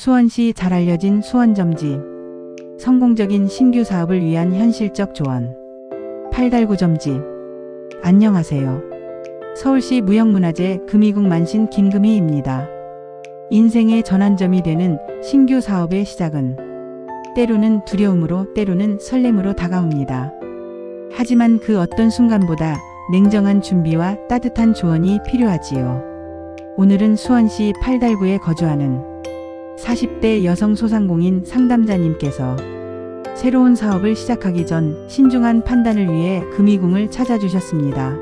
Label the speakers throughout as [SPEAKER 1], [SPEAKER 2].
[SPEAKER 1] 수원시 잘 알려진 수원점집. 성공적인 신규 사업을 위한 현실적 조언. 팔달구 점집. 안녕하세요. 서울시 무형문화재 금이국 만신 김금희입니다. 인생의 전환점이 되는 신규 사업의 시작은 때로는 두려움으로 때로는 설렘으로 다가옵니다. 하지만 그 어떤 순간보다 냉정한 준비와 따뜻한 조언이 필요하지요. 오늘은 수원시 팔달구에 거주하는 40대 여성 소상공인 상담자님께서 새로운 사업을 시작하기 전 신중한 판단을 위해 금이궁을 찾아주셨습니다.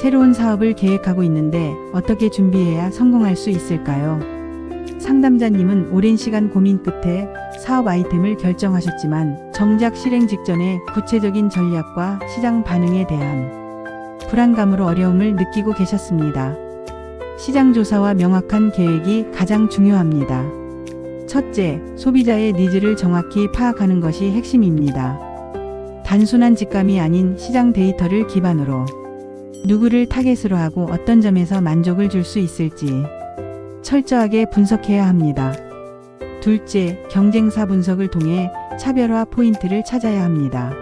[SPEAKER 1] 새로운 사업을 계획하고 있는데 어떻게 준비해야 성공할 수 있을까요? 상담자님은 오랜 시간 고민 끝에 사업 아이템을 결정하셨지만 정작 실행 직전에 구체적인 전략과 시장 반응에 대한 불안감으로 어려움을 느끼고 계셨습니다. 시장 조사와 명확한 계획이 가장 중요합니다. 첫째, 소비자의 니즈를 정확히 파악하는 것이 핵심입니다. 단순한 직감이 아닌 시장 데이터를 기반으로 누구를 타겟으로 하고 어떤 점에서 만족을 줄 수 있을지 철저하게 분석해야 합니다. 둘째, 경쟁사 분석을 통해 차별화 포인트를 찾아야 합니다.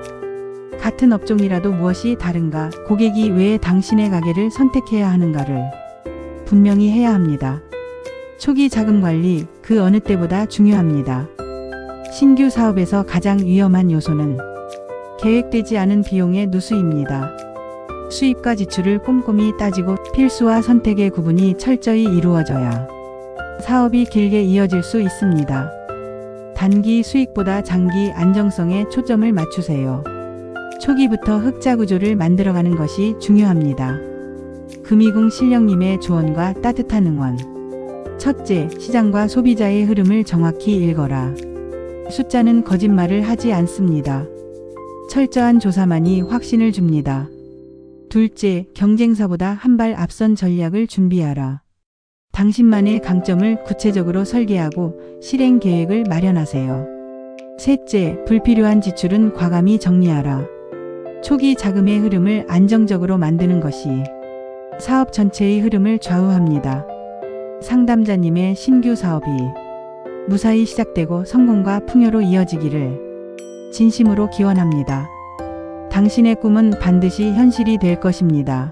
[SPEAKER 1] 같은 업종이라도 무엇이 다른가, 고객이 왜 당신의 가게를 선택해야 하는가를 분명히 해야 합니다. 초기 자금 관리 그 어느 때보다 중요합니다. 신규 사업에서 가장 위험한 요소는 계획되지 않은 비용의 누수입니다. 수입과 지출을 꼼꼼히 따지고 필수와 선택의 구분이 철저히 이루어져야 사업이 길게 이어질 수 있습니다. 단기 수익보다 장기 안정성에 초점을 맞추세요. 초기부터 흑자 구조를 만들어가는 것이 중요합니다. 금이궁 실령님의 조언과 따뜻한 응원. 첫째, 시장과 소비자의 흐름을 정확히 읽어라. 숫자는 거짓말을 하지 않습니다. 철저한 조사만이 확신을 줍니다. 둘째, 경쟁사보다 한 발 앞선 전략을 준비하라. 당신만의 강점을 구체적으로 설계하고 실행 계획을 마련하세요. 셋째, 불필요한 지출은 과감히 정리하라. 초기 자금의 흐름을 안정적으로 만드는 것이 사업 전체의 흐름을 좌우합니다. 상담자님의 신규 사업이 무사히 시작되고 성공과 풍요로 이어지기를 진심으로 기원합니다. 당신의 꿈은 반드시 현실이 될 것입니다.